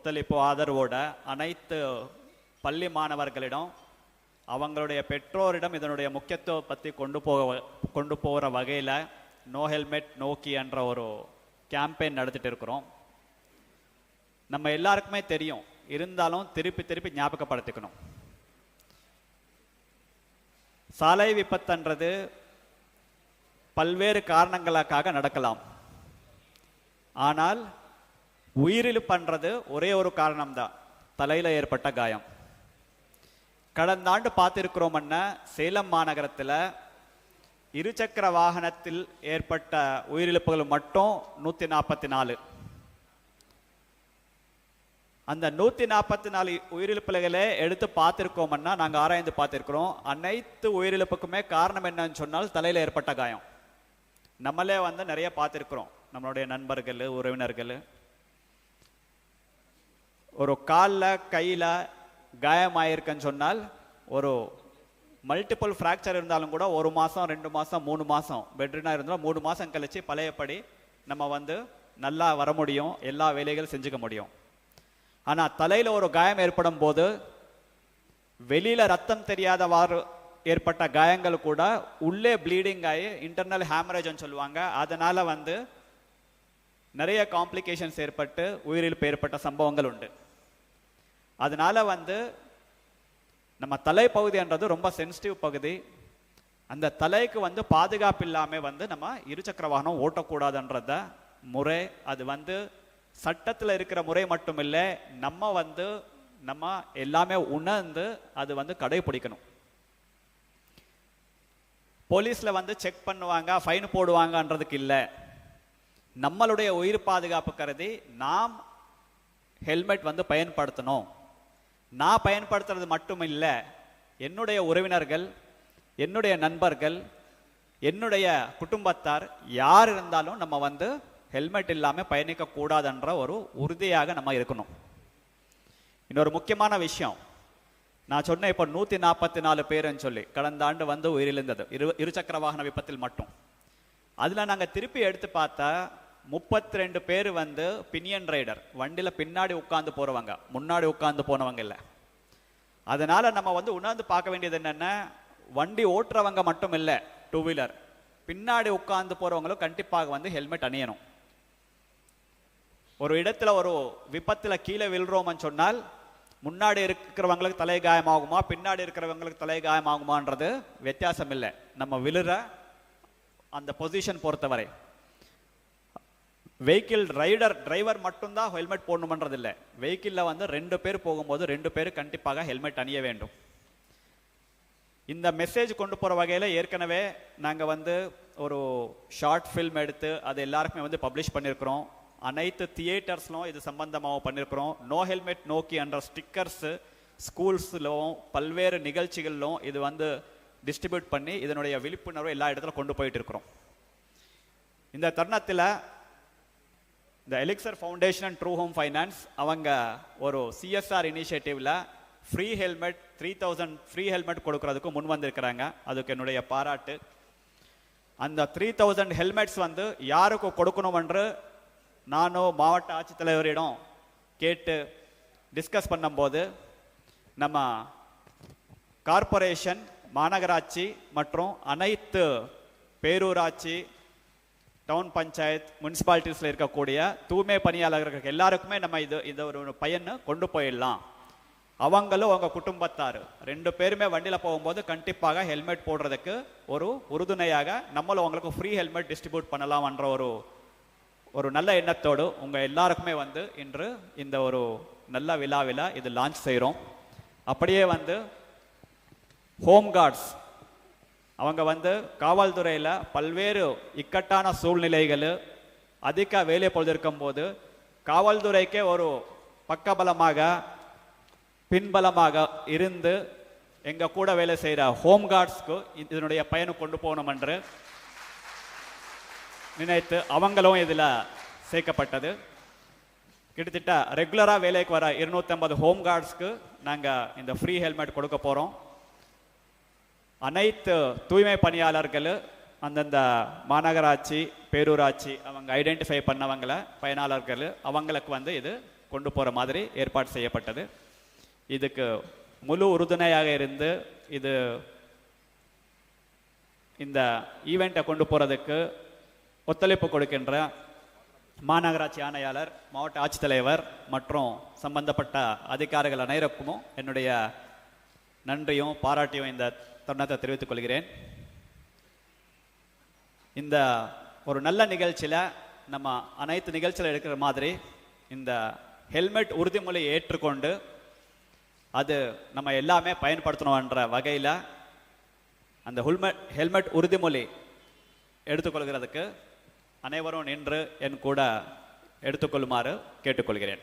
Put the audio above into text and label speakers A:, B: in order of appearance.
A: ஒத்துழைப்பு ஆதரவோட அனைத்து பள்ளி மாணவர்களிடம் அவங்களுடைய பெற்றோரிடம் இதனுடைய முக்கியத்துவம் பற்றி கொண்டு போக கொண்டு போகிற வகையில் நோ ஹெல்மெட் நோக்கி என்ற ஒரு கேம்பெயின் நடத்திட்டு இருக்கிறோம். நம்ம எல்லாருக்குமே தெரியும். இருந்தாலும் திருப்பி திருப்பி ஞாபகப்படுத்திக்கணும். சாலை விபத்துன்றது பல்வேறு காரணங்களுக்காக நடக்கலாம். ஆனால் உயிரிழப்புன்றது ஒரே ஒரு காரணம் தான் தலையில் ஏற்பட்ட காயம். கடந்த ஆண்டு பார்த்திருக்கிறோம்னா சேலம் மாநகரத்தில் இருசக்கர வாகனத்தில் ஏற்பட்ட உயிரிழப்புகள் மட்டும் நூற்றி நாற்பத்தி நாலு அந்த நூற்றி நாற்பத்தி நாலு உயிரிழப்புகளே எடுத்து பார்த்துருக்கோம்னா நாங்கள் ஆராய்ந்து பார்த்துருக்குறோம். அனைத்து உயிரிழப்புக்குமே காரணம் என்னன்னு சொன்னால் தலையில் ஏற்பட்ட காயம். நம்மளே வந்து நிறைய பார்த்துருக்குறோம். நம்மளுடைய நண்பர்கள் உறவினர்கள். ஒரு காலில் கையில் காயமாயிருக்குன்னு சொன்னால் ஒரு மல்டிபிள் ஃப்ராக்சர் இருந்தாலும் கூட ஒரு மாதம் ரெண்டு மாதம் மூணு மாதம் பெட்ரினாக இருந்தாலும் மூணு மாதம் கழித்து பழையபடி நம்ம வந்து நல்லா வர முடியும் எல்லா வேலைகளும் செஞ்சுக்க முடியும். ஆனால் தலையில் ஒரு காயம் ஏற்படும் போது வெளியில் ரத்தம் தெரியாதவாறு ஏற்பட்ட காயங்கள் கூட உள்ளே ப்ளீடிங் ஆகி இன்டர்னல் ஹேமரேஜ்னு சொல்லுவாங்க. அதனால் வந்து நிறைய காம்ப்ளிகேஷன்ஸ் ஏற்பட்டு உயிரிழப்பு ஏற்பட்ட சம்பவங்கள் உண்டு. அதனால வந்து நம்ம தலைப்பகுதின்றது ரொம்ப சென்சிட்டிவ் பகுதி. அந்த தலைக்கு வந்து பாதுகாப்பு இல்லாமல் வந்து நம்ம இருசக்கர வாகனம் ஓட்டக்கூடாதுன்றத முறை அது வந்து சட்டத்தில் இருக்கிற முறை மட்டும் இல்லை நம்ம வந்து நம்ம எல்லாமே உணர்ந்து அது வந்து கடைபிடிக்கணும். போலீஸில் வந்து செக் பண்ணுவாங்க ஃபைன் போடுவாங்கன்றதுக்கு இல்லை. நம்மளுடைய உயிர் பாதுகாப்பு கருதி நாம் ஹெல்மெட் வந்து பயன்படுத்தணும். நான் பயன்படுத்துறது மட்டும் இல்லை என்னுடைய உறவினர்கள் என்னுடைய நண்பர்கள் என்னுடைய குடும்பத்தார் யார் இருந்தாலும் நம்ம வந்து ஹெல்மெட் இல்லாமல் பயணிக்க கூடாதுன்ற ஒரு உறுதியாக நம்ம இருக்கணும். இன்னொரு முக்கியமான விஷயம் நான் சொன்னேன் இப்போ நூற்றி நாற்பத்தி நாலு பேருன்னு சொல்லி கடந்த ஆண்டு வந்து உயிரிழந்தது. இரு இருசக்கர வாகன விபத்தில் மட்டும். அதில் நாங்கள் திருப்பி எடுத்து பார்த்தா முப்பத்தி ரெண்டு பேர் வந்து பினியன் ரைடர் வண்டியில் பின்னாடி உட்காந்து போகிறவங்க முன்னாடி உட்காந்து போனவங்க இல்லை. அதனால் நம்ம வந்து உணர்ந்து பார்க்க வேண்டியது என்னென்ன வண்டி ஓட்டுறவங்க மட்டும் இல்லை டூ வீலர் பின்னாடி உட்காந்து போகிறவங்களும் கண்டிப்பாக வந்து ஹெல்மெட் அணியணும். ஒரு இடத்துல ஒரு விபத்தில் கீழே விழுறோம்னு சொன்னால் முன்னாடி இருக்கிறவங்களுக்கு தலை காயமாகுமா பின்னாடி இருக்கிறவங்களுக்கு தலை காயமாகுமான்றது வித்தியாசம் இல்லை. நம்ம விழுற அந்த பொசிஷன் பொறுத்தவரை. வெஹிக்கிள் ரைடர் டிரைவர் மட்டும்தான் ஹெல்மெட் போடணுமன்றது இல்லை வெஹிக்கிளில் வந்து ரெண்டு பேர் போகும்போது ரெண்டு பேர் கண்டிப்பாக ஹெல்மெட் அணிய வேண்டும். இந்த மெசேஜ் கொண்டு போகிற வகையில் ஏற்கனவே நாங்கள் வந்து ஒரு ஷார்ட் ஃபில்ம் எடுத்து அது எல்லாருக்குமே வந்து பப்ளிஷ் பண்ணியிருக்கிறோம் அனைத்து தியேட்டர்ஸ்லும் இது சம்பந்தமாக பண்ணியிருக்கிறோம் நோ ஹெல்மெட் நோக்கி என்ற ஸ்டிக்கர்ஸு ஸ்கூல்ஸ்லும் பல்வேறு நிகழ்ச்சிகளிலும் இது வந்து டிஸ்ட்ரிபியூட் பண்ணி இதனுடைய விழிப்புணர்வு எல்லா இடத்துல கொண்டு போயிட்டு இருக்கிறோம். இந்த தருணத்தில் இந்த Elixir Foundation and True Home Finance அவங்க ஒரு CSR இனிஷியேட்டிவில் free helmet three thousand free helmet கொடுக்கறதுக்கு முன் வந்திருக்கிறாங்க. அதுக்கு என்னுடைய பாராட்டு. அந்த த்ரீ தௌசண்ட் ஹெல்மெட்ஸ் வந்து யாருக்கு கொடுக்கணும் என்று நானும் மாவட்ட ஆட்சித்தலைவரிடம் கேட்டு டிஸ்கஸ் பண்ணும்போது நம்ம கார்ப்பரேஷன் மாநகராட்சி மற்றும் அனைத்து பேரூராட்சி டவுன் பஞ்சாயத் முனிசிபாலிட்டிஸில் இருக்கக்கூடிய தூய்மை பணியாளர்கள் எல்லாருக்குமே நம்ம இது இதை ஒரு பையனை கொண்டு போயிடலாம். அவங்களும் அவங்க குடும்பத்தார். ரெண்டு பேருமே வண்டியில் போகும்போது கண்டிப்பாக ஹெல்மெட் போடுறதுக்கு ஒரு உறுதுணையாக நம்மளும் அவங்களுக்கு ஃப்ரீ ஹெல்மெட் டிஸ்ட்ரிபியூட் பண்ணலாம்ன்ற ஒரு ஒரு நல்ல எண்ணத்தோடு உங்கள் எல்லாருக்குமே வந்து இன்று இந்த ஒரு நல்ல விழாவில் இது லான்ச் செய்கிறோம் அப்படியே வந்து ஹோம் கார்ட்ஸ் அவங்க வந்து காவல்துறையில் பல்வேறு இக்கட்டான சூழ்நிலைகள் அதிக வேலை பொழுது இருக்கும்போது காவல்துறைக்கே ஒரு பக்கபலமாக பின்பலமாக இருந்து எங்கள் கூட வேலை செய்கிற ஹோம் கார்ட்ஸ்க்கு இதனுடைய பயனை கொண்டு போகணும் என்று நினைத்து அவங்களும் இதில் சேர்க்கப்பட்டது. கிட்டத்தட்ட ரெகுலராக வேலைக்கு வர இருநூற்றம்பது ஹோம் கார்ட்ஸ்க்கு நாங்கள் இந்த ஃப்ரீ ஹெல்மெட் கொடுக்க போகிறோம் அனைத்து தூய்மை பணியாளர்கள் அந்தந்த மாநகராட்சி பேரூராட்சி அவங்க ஐடென்டிஃபை பண்ணவங்கள பயனாளர்கள் அவங்களுக்கு வந்து இது கொண்டு போகிற மாதிரி ஏற்பாடு செய்யப்பட்டது. இதுக்கு முழு உறுதுணையாக இருந்து இது இந்த ஈவெண்ட்டை கொண்டு போகிறதுக்கு ஒத்துழைப்பு கொடுக்கின்ற மாநகராட்சி ஆணையாளர் மாவட்ட ஆட்சித்தலைவர் மற்றும் சம்பந்தப்பட்ட அதிகாரிகள் அனைவருக்கும் என்னுடைய நன்றியும் பாராட்டியும் இந்த தருணத்தை தெரிவித்துக் கொள்கிறேன் இந்த ஒரு நல்ல நிகழ்ச்சியில் நம்ம அனைத்து நிகழ்ச்சியில் எடுக்கிற மாதிரி இந்த ஹெல்மெட் உறுதிமொழியை ஏற்றுக்கொண்டு அது நம்ம எல்லாமே பயன்படுத்தணுன்ற வகையில் அந்த ஹெல்மெட் ஹெல்மெட் உறுதிமொழி எடுத்துக்கொள்கிறதுக்கு அனைவரும் நின்று என் கூட எடுத்துக்கொள்ளுமாறு கேட்டுக்கொள்கிறேன்.